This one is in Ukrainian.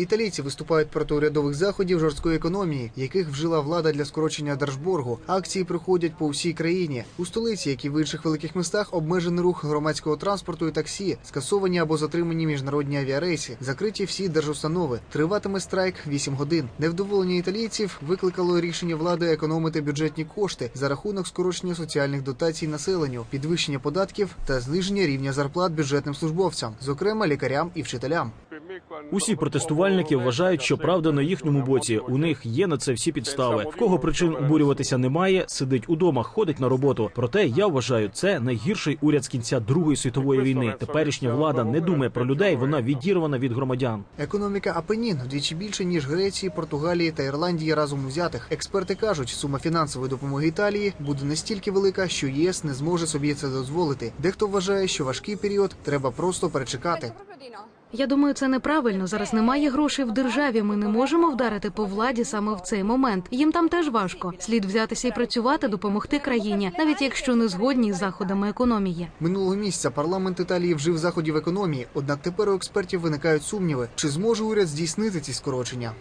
Італійці виступають проти урядових заходів жорсткої економії, яких вжила влада для скорочення держборгу. Акції проходять по всій країні. У столиці, як і в інших великих містах, обмежений рух громадського транспорту і таксі, скасовані або затримані міжнародні авіарейси, закриті всі держустанови. Триватиме страйк 8 годин. Невдоволення італійців викликало рішення влади економити бюджетні кошти за рахунок скорочення соціальних дотацій населенню, підвищення податків та зниження рівня зарплат бюджетним службовцям, зокрема лікарям і вчителям. Усі протестувальники вважають, що правда на їхньому боці. У них є на це всі підстави. В кого причин обурюватися немає, сидить удома, ходить на роботу. Проте я вважаю, це найгірший уряд з кінця Другої світової війни. Теперішня влада не думає про людей, вона відірвана від громадян. Економіка Апенін вдвічі більше ніж Греції, Португалії та Ірландії разом узятих. Експерти кажуть, сума фінансової допомоги Італії буде настільки велика, що ЄС не зможе собі це дозволити. Дехто вважає, що важкий період треба просто перечекати. Я думаю, це неправильно. Зараз немає грошей в державі. Ми не можемо вдарити по владі саме в цей момент. Їм там теж важко. Слід взятися і працювати, допомогти країні, навіть якщо не згодні з заходами економії. Минулого місяця парламент Італії вжив заходів економії. Однак тепер у експертів виникають сумніви, чи зможе уряд здійснити ці скорочення.